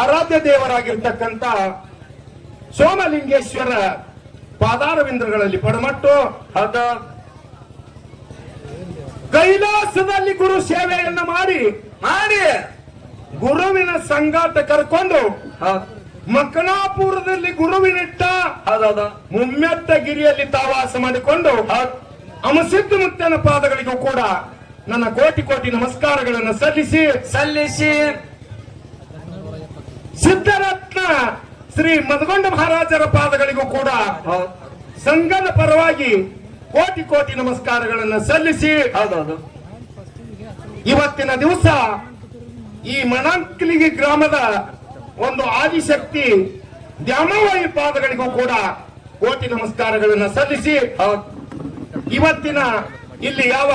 ಆರಾಧ್ಯ ದೇವರಾಗಿರ್ತಕ್ಕಂಥ ಸೋಮಲಿಂಗೇಶ್ವರ ಪಾದಾರವಿಂದ್ರಗಳಲ್ಲಿ ಪಡಮಟ್ಟು ಅದ ಕೈಲಾಸದಲ್ಲಿ ಗುರು ಸೇವೆಯನ್ನ ಮಾಡಿ ಮಾಡಿ. ಗುರುವಿನ ಸಂಗಾತ ಕರ್ಕೊಂಡು ಮಕ್ಕನಾಪುರದಲ್ಲಿ ಗುರುವಿನಿಟ್ಟ ಅದಾದ ಮುಮ್ಮೆತ್ತ ಗಿರಿಯಲ್ಲಿ ತಾವಾಸ ಮಾಡಿಕೊಂಡು ಅಮಸಿದ್ಧ ಮುತ್ತನ ಪಾದಗಳಿಗೂ ಕೂಡ ನನ್ನ ಕೋಟಿ ಕೋಟಿ ನಮಸ್ಕಾರಗಳನ್ನು ಸಲ್ಲಿಸಿ ಸಲ್ಲಿಸಿ. ಸಿದ್ಧರತ್ನ ಶ್ರೀ ಮದಗೊಂಡ ಮಹಾರಾಜರ ಪಾದಗಳಿಗೂ ಕೂಡ ಸಂಗನ ಸಂಘದ ಪರವಾಗಿ ಕೋಟಿ ಕೋಟಿ ನಮಸ್ಕಾರಗಳನ್ನು ಸಲ್ಲಿಸಿ ಹೌದೌದು. ಇವತ್ತಿನ ದಿವಸ ಈ ಮಣಂಕ್ಲಿಗಿ ಗ್ರಾಮದ ಒಂದು ಆದಿಶಕ್ತಿ ದ್ಯಾಮವಾಯಿ ಪಾದಗಳಿಗೂ ಕೂಡ ಕೋಟಿ ನಮಸ್ಕಾರಗಳನ್ನು ಸಲ್ಲಿಸಿ ಇವತ್ತಿನ ಇಲ್ಲಿ ಯಾವ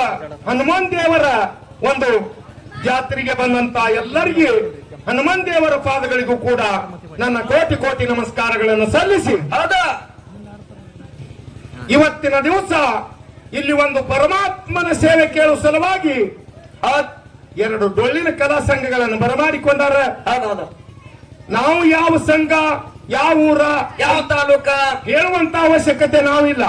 ಹನುಮಾನ್ ದೇವರ ಒಂದು ಜಾತ್ರೆಗೆ ಬಂದಂತ ಎಲ್ಲರಿಗೆ ಹನುಮಾನ್ ದೇವರ ಪಾದಗಳಿಗೂ ಕೂಡ ನನ್ನ ಕೋಟಿ ಕೋಟಿ ನಮಸ್ಕಾರಗಳನ್ನು ಸಲ್ಲಿಸಿ. ಅದ ಇವತ್ತಿನ ದಿವಸ ಇಲ್ಲಿ ಒಂದು ಪರಮಾತ್ಮನ ಸೇವೆ ಕೇಳುವ ಸಲುವಾಗಿ ಆ ಎರಡು ಡೊಳ್ಳಿನ ಕಲಾ ಸಂಘಗಳನ್ನು ಬರಮಾಡಿಕೊಂಡಾರ. ನಾವು ಯಾವ ಸಂಘ ಯಾವ ಊರ ಯಾವ ತಾಲೂಕ? ಹೇಳುವಂತ ಅವಶ್ಯಕತೆ ನಾವಿಲ್ಲ.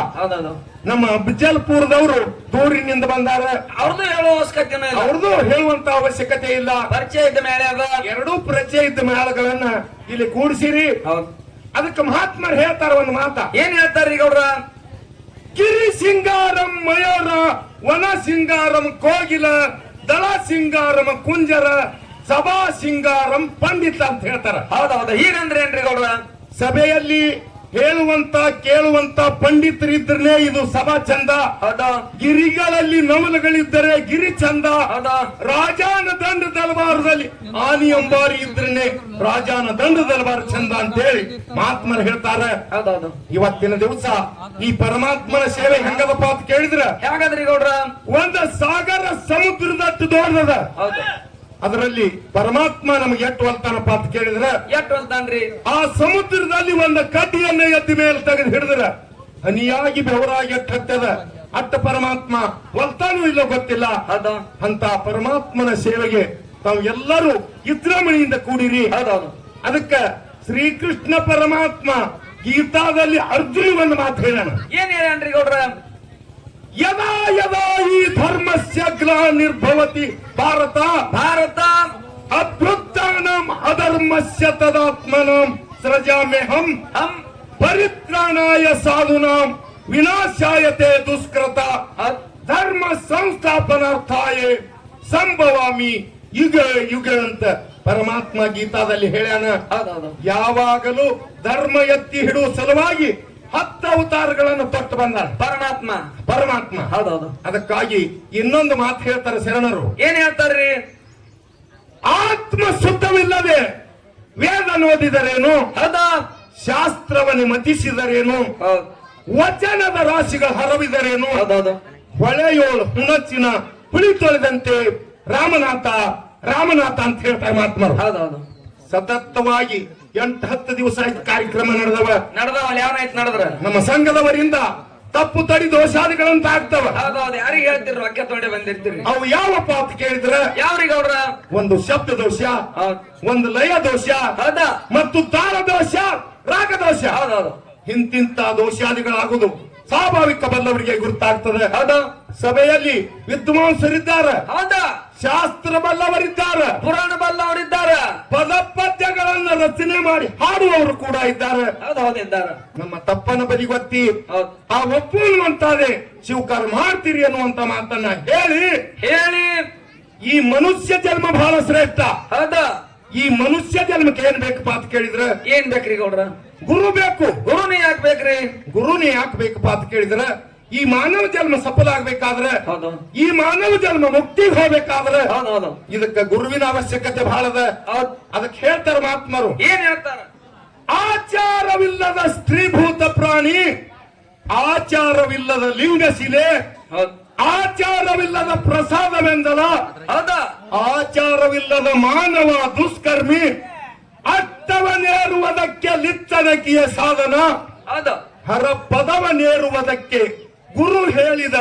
ನಮ್ಮ ಬಿಜಲ್ಪುರದವರು ದೂರಿನಿಂದ ಬಂದಾರ ಅವ್ರದ್ದು ಹೇಳುವ ಅವಶ್ಯಕತೆ ಅವ್ರದ್ದು ಹೇಳುವಂತ ಅವಶ್ಯಕತೆ ಇಲ್ಲ. ಪರಿಚಯ ಇದ್ದ ಮೇಲೆ ಅದ. ಎರಡೂ ಪರಿಚಯ ಇದ್ದ ಮೇಳಗಳನ್ನ ಇಲ್ಲಿ ಕೂಡಿಸಿರಿ. ಹೌದು. ಅದಕ್ಕೆ ಮಹಾತ್ಮರು ಹೇಳ್ತಾರ ಒಂದು ಮಾತ. ಏನ್ ಹೇಳ್ತಾರ ಈಗ ಅವ್ರ ಕಿರಿ ಸಿಂಗಾರಂ ಮಯೋರ ವನ ಸಿಂಗಾರಂ ಕೋಗಿಲ ದಳ ಸಿಂಗಾರಂ ಕುಂಜರ ಸಭಾ ಸಿಂಗಾರಂ ಪಂಡಿತ ಅಂತ ಹೇಳ್ತಾರ. ಹೌದೌದು ಹೀಗಂದ್ರೆ ಏನ್ರಿ ಗೌಡ್ರ? ಸಭೆಯಲ್ಲಿ ಹೇಳುವಂತ ಕೇಳುವಂತ ಪಂಡಿತರಿದ್ರೆ ಇದು ಸಭಾ ಚಂದ ಗಿರಿಗಳಲ್ಲಿ ನವಲುಗಳಿದ್ದರೆ ಗಿರಿ ಚಂದ ರಾಜಾನ ದಂಡ ದಲಬಾರದಲ್ಲಿ ಆನಿ ಅಂಬಾರಿ ಇದ್ರೆ ರಾಜಾನ ದಂಡ ದಲಬಾರ ಚಂದ ಅಂತ ಹೇಳಿ ಮಹಾತ್ಮರು ಹೇಳ್ತಾರೆ. ಇವತ್ತಿನ ದಿವಸ ಈ ಪರಮಾತ್ಮನ ಸೇವೆ ಹೆಂಗದಪ್ಪ ಅಂತ ಕೇಳಿದ್ರ ಹೇಗಾದ್ರಿ ಗೌಡ್ರ? ಒಂದ ಸಾಗರ ಸಮುದ್ರದಷ್ಟು ದೊಡ್ಡದ. ಅದರಲ್ಲಿ ಪರಮಾತ್ಮ ನಮಗೆ ಎಷ್ಟು ಹೊಲ್ತಾನಪ್ಪ ಅಂತ ಕೇಳಿದ್ರ ಎಷ್ಟು ಹೊಲ್ತಾನ್ರಿ ಆ ಸಮುದ್ರದಲ್ಲಿ ಒಂದು ಕಡ್ಡಿಯನ್ನ ಎತ್ತಿ ಮೇಲೆ ತೆಗೆದು ಹಿಡಿದ್ರ ಹನಿಯಾಗಿ ಬೆವರಾಗಿ ಎಟ್ಟದ ಅಟ್ಟ ಪರಮಾತ್ಮ ಹೊಲ್ತಾನೂ ಇಲ್ಲ ಗೊತ್ತಿಲ್ಲ. ಅದ ಅಂತ ಪರಮಾತ್ಮನ ಸೇವೆಗೆ ತಾವು ಎಲ್ಲರೂ ಇದ್ರಮಣಿಯಿಂದ ಕೂಡಿರಿ. ಅದಕ್ಕೆ ಅದಕ್ಕ ಶ್ರೀಕೃಷ್ಣ ಪರಮಾತ್ಮ ಗೀತಾದಲ್ಲಿ ಅರ್ಜುನ ಒಂದು ಮಾತು ಹೇಳೋಣ. ಏನ್ ಹೇಳ್ರಿ ಗೌಡ್ರ? ಯದಾ ಯದಾ ಈ ಧರ್ಮಸ್ಯ ಗ್ಲಾನಿರ್ಭವತಿ ಭಾರತ? ಭಾರತ. ಅಭ್ಯುತ್ಥಾನಂ ಅಧರ್ಮಸ್ಯ ತದಾತ್ಮನಂ ಸೃಜಾಮ್ಯಹಂ. ಹಂ. ಪರಿತ್ರಾಣಾಯ ಸಾಧುನಾಂ ವಿನಾಶಾಯತೆ ದುಷ್ಕೃತ. ಧರ್ಮ ಸಂಸ್ಥಾಪನಾರ್ಥಾಯ ಸಂಭವಾಮಿ ಯುಗ ಯುಗ ಅಂತ ಪರಮಾತ್ಮ ಗೀತಾದಲ್ಲಿ ಹೇಳ್ಯಾನ. ಯಾವಾಗಲೂ ಧರ್ಮ ಎತ್ತಿ ಹಿಡುವ ಸಲುವಾಗಿ ಹತ್ತು ಅವತಾರಗಳನ್ನು ತೊಟ್ಟು ಬಂದ ಪರಮಾತ್ಮ. ಪರಮಾತ್ಮ. ಹೌದೌದು. ಅದಕ್ಕಾಗಿ ಇನ್ನೊಂದು ಮಾತು ಹೇಳ್ತಾರೆ ಶರಣರು. ಏನ್ ಹೇಳ್ತಾರ್ರಿ? ಆತ್ಮ ಶುದ್ಧವಿಲ್ಲದೆ ವೇದ ಓದಿದರೇನು? ಅದ ಶಾಸ್ತ್ರವನ್ನು ಮತಿಸಿದರೇನು? ವಚನದ ರಾಶಿಗಳು ಹರವಿದರೇನು? ಹೊಳೆ ಹೊಳೆಯೋಳು ಹುಣಚಿನ ಹುಳಿ ತೊಳೆದಂತೆ ರಾಮನಾಥ ರಾಮನಾಥ ಅಂತ ಹೇಳ್ತಾರೆ ಮಹಾತ್ಮರು. ಹೌದೌದು. ಸತತವಾಗಿ ಎಂಟು ಹತ್ತು ದಿವಸ ಆಯ್ತು ಕಾರ್ಯಕ್ರಮ ನಡೆದವ. ನಡ್ದವಲ್ಲ ಯಾವನಾಯ್ತು ನಡೆದ್ರ? ನಮ್ಮ ಸಂಘದವರಿಂದ ತಪ್ಪು ತಡಿ ದೋಷಾದಿಗಳಂತ ಆಗ್ತವ ಹೌದೌದು ಯಾರಿಗೆ ಹೇಳ್ತೀರಿ ರೊಕ್ಕ ತೊಡೆ ಬಂದಿರ್ತೀರಿ. ಅವು ಯಾವಪ್ಪ ಅಂತ ಕೇಳಿದ್ರ? ಯಾವ್ರಿ ಅವ್ರ? ಒಂದು ಶಬ್ದ ದೋಷ ಒಂದು ಲಯ ದೋಷ ಹೌದಾ? ಮತ್ತು ತಾರ ದೋಷ ರಾಗ ದೋಷ. ಹೌದೌದು. ಇಂತಿಂತ ದೋಷಾದಿಗಳಾಗುದು ಸ್ವಾಭಾವಿಕ ಬಲ್ಲವರಿಗೆ ಗುರುತಾಗ್ತದೆ. ಹೌದಾ. ಸಭೆಯಲ್ಲಿ ವಿದ್ವಾಂಸರಿದ್ದಾರೆ. ಹೌದಾ? ಶಾಸ್ತ್ರ ಬಲ್ಲವರಿದ್ದಾರೆ. ಪುರಾಣ ರಚನೆ ಮಾಡಿ ಹಾಡುವವರು ಕೂಡ ಇದ್ದಾರೆ. ಇದ್ದಾರ ನಮ್ಮ ತಪ್ಪನ ಬದಿ ಗೊತ್ತಿ. ಆ ಒಪ್ಪುವಂತಾದೆ ಶಿವಕಾರ ಮಾಡ್ತೀರಿ ಅನ್ನುವಂತ ಮಾತನ್ನ ಹೇಳಿ. ಹೇಳಿ. ಈ ಮನುಷ್ಯ ಜನ್ಮ ಬಹಳ ಶ್ರೇಷ್ಠ. ಹೌದಾ. ಈ ಮನುಷ್ಯ ಜನ್ಮಕ್ಕೆ ಏನ್ ಬೇಕಪ್ಪ ಅಂತ ಕೇಳಿದ್ರೆ? ಏನ್ ಬೇಕ್ರಿ ಗೌಡ್ರ? ಗುರು ಬೇಕು. ಗುರುನೇ ಯಾಕೆ ಬೇಕ್ರಿ? ಗುರುನೇ ಯಾಕೆ ಬೇಕಪ್ಪ ಅಂತ ಕೇಳಿದ್ರೆ? ಈ ಮಾನವ ಜನ್ಮ ಸಫಲ ಆಗ್ಬೇಕಾದ್ರೆ ಈ ಮಾನವ ಜನ್ಮ ಮುಕ್ತಿಗೆ ಹೋಗ್ಬೇಕಾದ್ರೆ ಇದಕ್ಕ ಗುರುವಿನ ಅವಶ್ಯಕತೆ ಬಹಳದ ಅದಕ್ಕೆ ಹೇಳ್ತಾರೆ ಮಹಾತ್ಮರು. ಏನ್ ಹೇಳ್ತಾರ? ಆಚಾರವಿಲ್ಲದ ಸ್ತ್ರೀಭೂತ ಪ್ರಾಣಿ ಆಚಾರವಿಲ್ಲದ ಲಿಂಗಶಿಲೆ ಆಚಾರವಿಲ್ಲದ ಪ್ರಸಾದವೆಂದಲ ಅದ ಆಚಾರವಿಲ್ಲದ ಮಾನವ ದುಷ್ಕರ್ಮಿ ಅಟ್ಟವನೇರುವುದಕ್ಕೆ ಲಿತ್ತನಕಿಯ ಸಾಧನ ಅದ ಹರ ಪದವನೇರುವುದಕ್ಕೆ ಗುರು ಹೇಳಿದ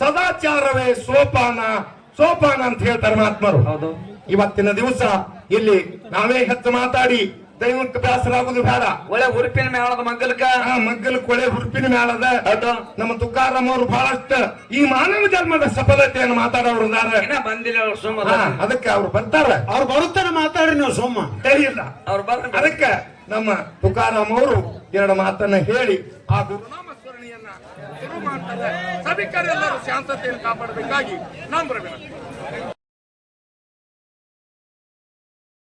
ಸದಾಚಾರವೇ ಸೋಪಾನ ಸೋಪಾನ ಅಂತ ಹೇಳ್ತಾರೆ ಮಹಾತ್ಮರು ಹೌದು. ಇವತ್ತಿನ ದಿವಸ ಇಲ್ಲಿ ನಾವೇ ಹೆಚ್ಚು ಮಾತಾಡಿ ದೈವಕ್ಕೆ ಬೇಸರಾಗುದು ಬೇಡ. ಒಳ್ಳೆ ಹುರುಪಿನ ಮೇಳದ ಮಗ್ಗಲ್ಕ ಆ ಮಗ್ಗಲ ಕೊಳೆ ಹುರುಪಿನ ಮೇಳದ. ಹೌದು. ನಮ್ಮ ತುಕಾರಾಮ್ ಅವರು ಬಹಳಷ್ಟು ಈ ಮಾನವ ಜನ್ಮದ ಸಫಲತೆಯನ್ನು ಮಾತಾಡೋರು ಬಂದಿಲ್ಲ ಅವ್ರ ಸುಮ್ಮ ಹಾ, ಅದಕ್ಕೆ ಅವ್ರು ಬರ್ತಾರೆ. ಅವ್ರು ಬರುತ್ತಾರೆ ಮಾತಾಡ್ರಿ ನೀವು ಸೋಮ. ತೆರೆಯಿಲ್ಲ ಅವ್ರು ಅದಕ್ಕೆ ನಮ್ಮ ತುಕಾರಾಮ್ ಅವರು ಎರಡು ಮಾತನ್ನ ಹೇಳಿ ಆ ಗುರುನಾಮ ಸ್ಮರಣೆಯನ್ನ ಶುರು ಮಾಡ್ತಾರೆ. ಸಭಿಕರೆಲ್ಲರೂ ಶಾಂತತೆಯನ್ನು ಕಾಪಾಡಬೇಕಾಗಿ ನಾನು ಬರಬೇಕು